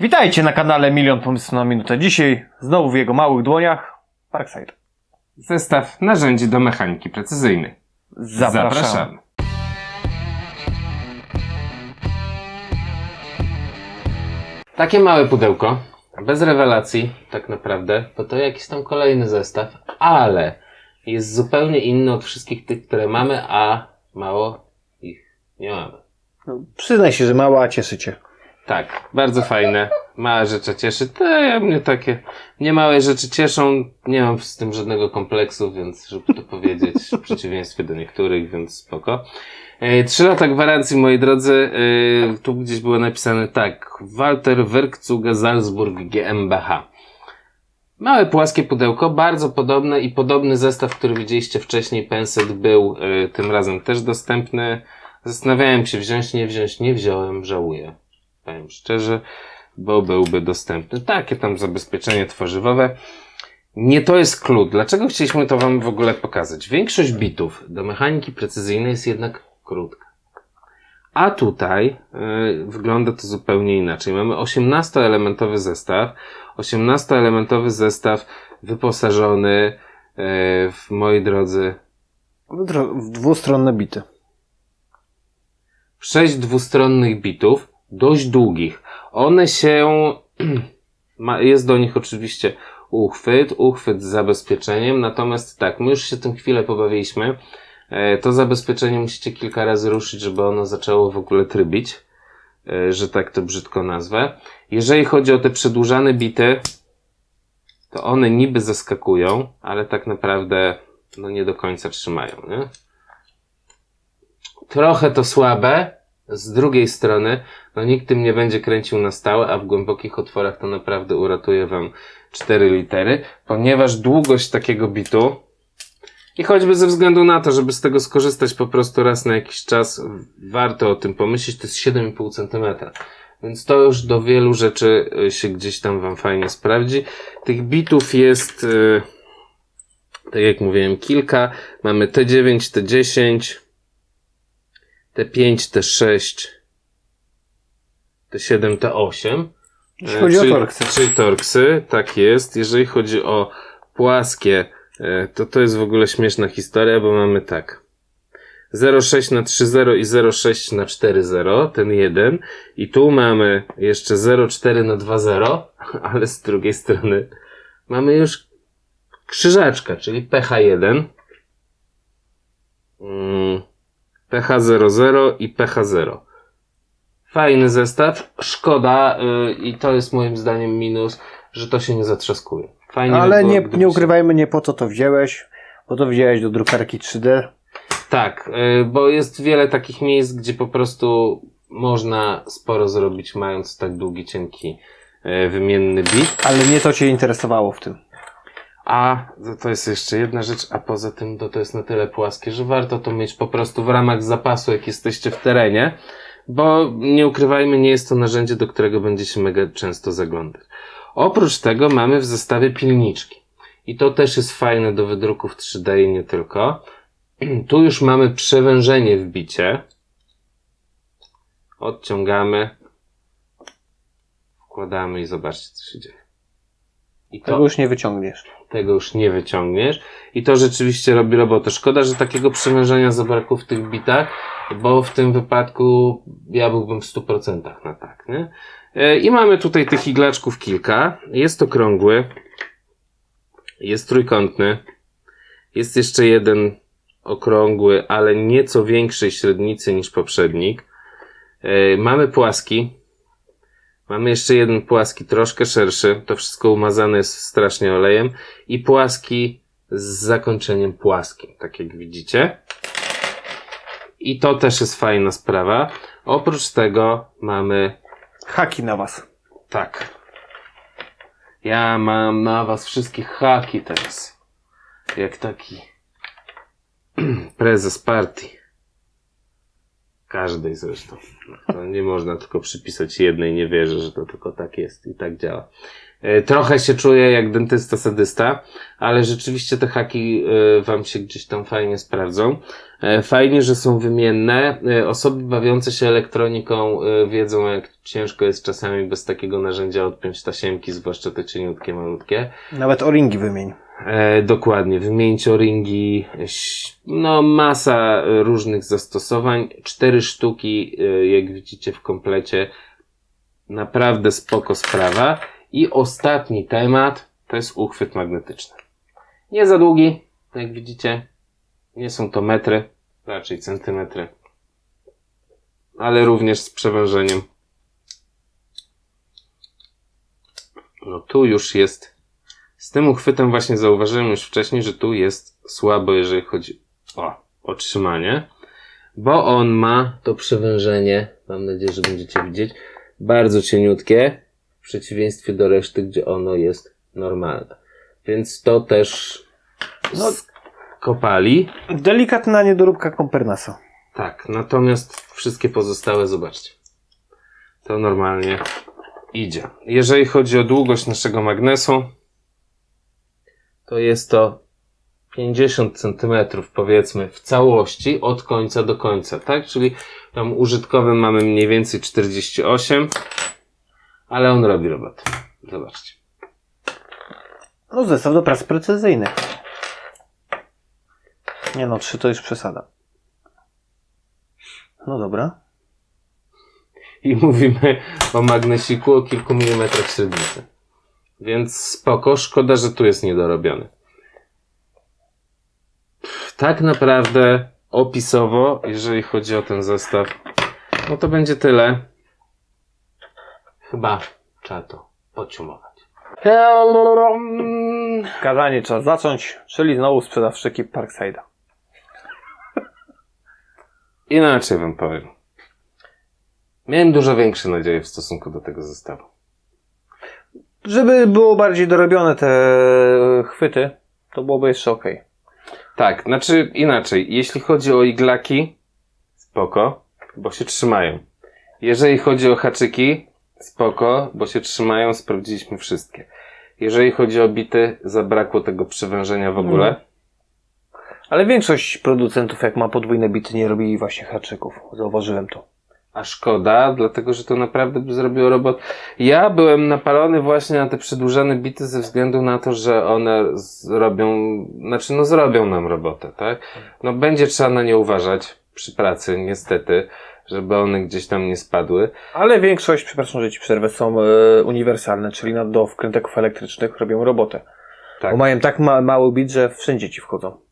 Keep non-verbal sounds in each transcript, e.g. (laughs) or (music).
Witajcie na kanale Milion Pomysłów na Minutę. Dzisiaj znowu w jego małych dłoniach Parkside. Zestaw narzędzi do mechaniki precyzyjnej. Zapraszam. Takie małe pudełko, bez rewelacji tak naprawdę, bo to jakiś tam kolejny zestaw, ale jest zupełnie inny od wszystkich tych, które mamy, a mało ich nie mamy. No, przyznaj się, że mała, a cieszy cię. Tak, bardzo fajne. Małe rzeczy cieszy. Ja mnie takie nie małe rzeczy cieszą. Nie mam z tym żadnego kompleksu, więc żeby to powiedzieć, w przeciwieństwie do niektórych, więc spoko. E, Trzy lata gwarancji, moi drodzy. E, Tu gdzieś było napisane tak. Walter Werkzeuge Salzburg GmbH. Małe płaskie pudełko, bardzo podobne i podobny zestaw, który widzieliście wcześniej, Penset był e, tym razem też dostępny. Zastanawiałem się wziąć, nie wziąć, nie wziąłem, żałuję. Powiem szczerze, bo byłby dostępny. Takie tam zabezpieczenie tworzywowe. Nie to jest klucz. Dlaczego chcieliśmy to Wam w ogóle pokazać? Większość bitów do mechaniki precyzyjnej jest jednak krótka. A tutaj y, wygląda to zupełnie inaczej. Mamy 18-elementowy zestaw. 18-elementowy zestaw wyposażony y, w, moi drodzy, W dro- w dwustronne bity. sześć dwustronnych bitów, dość długich. One się, (clears throat) jest do nich oczywiście uchwyt, uchwyt z zabezpieczeniem, natomiast tak, my już się tym chwilę pobawiliśmy. E, To zabezpieczenie musicie kilka razy ruszyć, żeby ono zaczęło w ogóle trybić, e, że tak to brzydko nazwę. Jeżeli chodzi o te przedłużane bity, to one niby zaskakują, ale tak naprawdę no nie do końca trzymają, nie? Trochę to słabe. Z drugiej strony, no nikt tym nie będzie kręcił na stałe, a w głębokich otworach to naprawdę uratuje wam 4 litery, ponieważ długość takiego bitu i choćby ze względu na to, żeby z tego skorzystać po prostu raz na jakiś czas, warto o tym pomyśleć, to jest 7,5 cm. Więc to już do wielu rzeczy y, się gdzieś tam wam fajnie sprawdzi. Tych bitów jest, y, tak jak mówiłem, kilka. Mamy T9, T10, T5, T6, T7, T8. Jeśli chodzi o Czyli- torksy. Czyli torksy, tak jest. Jeżeli chodzi o płaskie, e, to to jest w ogóle śmieszna historia, bo mamy tak. 0,6 na 3,0 i 0,6 na 4,0, ten jeden. I tu mamy jeszcze 0,4 na 2,0, (laughs) ale z drugiej strony mamy już krzyżaczka, czyli pH1, mm, pH00 i pH0. Fajny zestaw. Szkoda, y, i to jest moim zdaniem minus, że to się nie zatrzaskuje. Fajnie by Ale było, nie, gdyby nie ukrywajmy, nie po co to wziąłeś, bo to wziąłeś do drukarki 3D. Tak, y, bo jest wiele takich miejsc, gdzie po prostu można sporo zrobić, mając tak długi, cienki, y, wymienny bit. Ale nie to cię interesowało w tym. A to- jest jeszcze jedna rzecz, a poza tym to, to jest na tyle płaskie, że warto to mieć po prostu w ramach zapasu, jak jesteście w terenie, bo nie ukrywajmy, nie jest to narzędzie, do którego będziecie mega często zaglądać. Oprócz tego mamy w zestawie pilniczki. I to też jest fajne do wydruków 3D i nie tylko. (clears throat) Tu już mamy przewężenie w bicie. Odciągamy. Wkładamy i zobaczcie, co się dzieje. I to Tego już nie wyciągniesz. tego już nie wyciągniesz. I to rzeczywiście robi robotę. Szkoda, że takiego przymężenia zabrakło w tych bitach, bo w tym wypadku ja byłbym w 100% na tak, nie? E, I mamy tutaj tych iglaczków kilka. Jest okrągły. Jest trójkątny. Jest jeszcze jeden okrągły, ale nieco większej średnicy niż poprzednik. E, Mamy płaski. Mamy jeszcze jeden płaski, troszkę szerszy. To wszystko umazane jest strasznie olejem. I płaski z zakończeniem płaskim, tak jak widzicie. I to też jest fajna sprawa. Oprócz tego mamy Haki na was. tak. Ja mam na was wszystkich haki teraz. Jak taki (clears throat) prezes partii. Każdej zresztą. To nie można tylko przypisać jednej, nie wierzę, że to tylko tak jest i tak działa. E, Trochę się czuję jak dentysta sadysta, ale rzeczywiście te haki e, wam się gdzieś tam fajnie sprawdzą. E, Fajnie, że są wymienne. Osoby bawiące się elektroniką wiedzą, jak ciężko jest czasami bez takiego narzędzia odpiąć tasiemki, zwłaszcza te cieniutkie, malutkie. Nawet o-ringi wymień. E, dokładnie, wymienić o-ringi, ś- no masa różnych zastosowań, cztery sztuki, e, jak widzicie w komplecie, naprawdę spoko sprawa. I ostatni temat to jest uchwyt magnetyczny. Nie za długi, jak widzicie, nie są to metry, raczej centymetry, ale również z przewężeniem. No tu już jest z tym uchwytem właśnie zauważyłem już wcześniej, że tu jest słabo, jeżeli chodzi o otrzymanie, bo on ma to przewężenie, mam nadzieję, że będziecie widzieć, bardzo cieniutkie, w przeciwieństwie do reszty, gdzie ono jest normalne. Więc to też No. kopali. Delikatna niedoróbka Kompernasa. Tak, natomiast wszystkie pozostałe, zobaczcie. To normalnie idzie. Jeżeli chodzi o długość naszego magnesu, to jest to 50 cm powiedzmy w całości od końca do końca, tak? Czyli tam użytkowym mamy mniej więcej 48, ale on robi robotę. Zobaczcie. No zestaw do prac precyzyjnych. Nie no, trzy to już przesada. No dobra. I mówimy o magnesiku o kilku milimetrach średnicy. Więc spoko, szkoda, że tu jest niedorobiony. Tak naprawdę opisowo, jeżeli chodzi o ten zestaw, no to będzie tyle. Chyba trzeba to podsumować. Kazanie trzeba zacząć, czyli znowu sprzedawczyki Parkside'a. Inaczej wam powiem. Miałem dużo większe nadzieje w stosunku do tego zestawu. Żeby było bardziej dorobione te chwyty, to byłoby jeszcze ok. Tak, znaczy inaczej. Jeśli chodzi o iglaki, spoko, bo się trzymają. Jeżeli chodzi o haczyki, spoko, bo się trzymają, sprawdziliśmy wszystkie. Jeżeli chodzi o bity, zabrakło tego przewężenia w ogóle. Mhm. Ale większość producentów, jak ma podwójne bity, nie robi właśnie haczyków. Zauważyłem to. A szkoda, dlatego że to naprawdę by zrobiło robot. Ja byłem napalony właśnie na te przedłużane bity ze względu na to, że one zrobią, znaczy no zrobią nam robotę, tak? No będzie trzeba na nie uważać przy pracy, niestety, żeby one gdzieś tam nie spadły. Ale większość, przepraszam, że ci przerwę, są e, uniwersalne, czyli na, do wkręteków elektrycznych robią robotę. Tak. Bo mają tak ma, mały bit, że wszędzie ci wchodzą.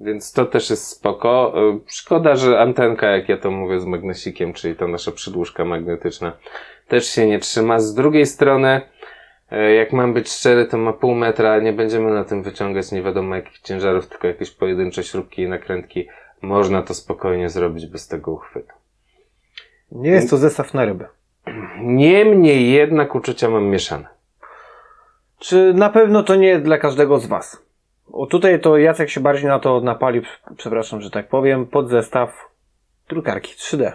Więc to też jest spoko. Y, Szkoda, że antenka, jak ja to mówię, z magnesikiem, czyli ta nasza przydłużka magnetyczna, też się nie trzyma. Z drugiej strony, y, jak mam być szczery, to ma pół metra, nie będziemy na tym wyciągać nie wiadomo jakich ciężarów, tylko jakieś pojedyncze śrubki i nakrętki. Można to spokojnie zrobić bez tego uchwytu. Nie jest to zestaw na ryby. Niemniej jednak uczucia mam mieszane. Czy na pewno to nie dla każdego z Was? O tutaj to Jacek się bardziej na to napalił, przepraszam, że tak powiem, pod zestaw drukarki 3D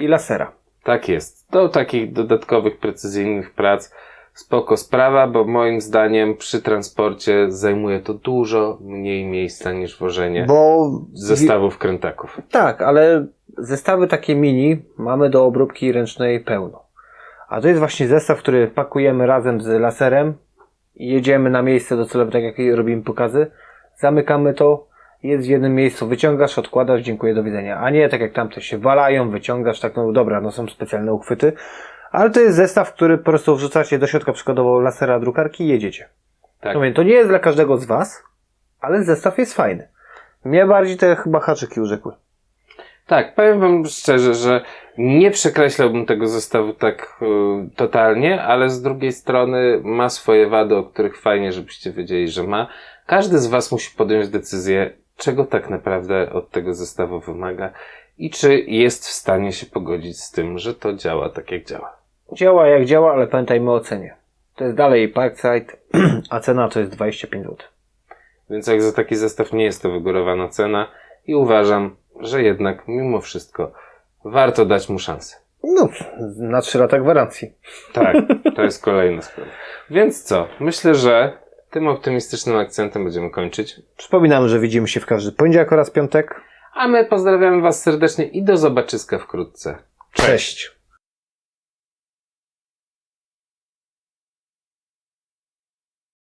i lasera. Tak jest. Do takich dodatkowych, precyzyjnych prac spoko sprawa, bo moim zdaniem przy transporcie zajmuje to dużo mniej miejsca niż wożenie Bo zestawów krętaków. Tak, ale zestawy takie mini mamy do obróbki ręcznej pełno. A to jest właśnie zestaw, który pakujemy razem z laserem jedziemy na miejsce docelowe, tak jak robimy pokazy. Zamykamy to, jest w jednym miejscu, wyciągasz, odkładasz, dziękuję, do widzenia. A nie tak jak tamte się walają, wyciągasz, tak no dobra, no są specjalne uchwyty. Ale to jest zestaw, który po prostu wrzucacie do środka przykładowo lasera drukarki i jedziecie. Tak. No więc to nie jest dla każdego z Was, ale zestaw jest fajny. Mnie bardziej te chyba haczyki urzekły. Tak, powiem wam szczerze, że nie przekreślałbym tego zestawu tak y, totalnie, ale z drugiej strony ma swoje wady, o których fajnie, żebyście wiedzieli, że ma. Każdy z was musi podjąć decyzję, czego tak naprawdę od tego zestawu wymaga i czy jest w stanie się pogodzić z tym, że to działa tak jak działa. Działa jak działa, ale pamiętajmy o cenie. To jest dalej Parkside, (clears throat) a cena to jest 25 zł. Więc jak za taki zestaw nie jest to wygórowana cena i uważam, że jednak mimo wszystko warto dać mu szansę. No, na 3 lata gwarancji. Tak, (laughs) to jest kolejna sprawa. Więc co? Myślę, że tym optymistycznym akcentem będziemy kończyć. Przypominam, że widzimy się w każdy poniedziałek oraz piątek. A my pozdrawiamy Was serdecznie i do zobaczyska wkrótce. Cześć.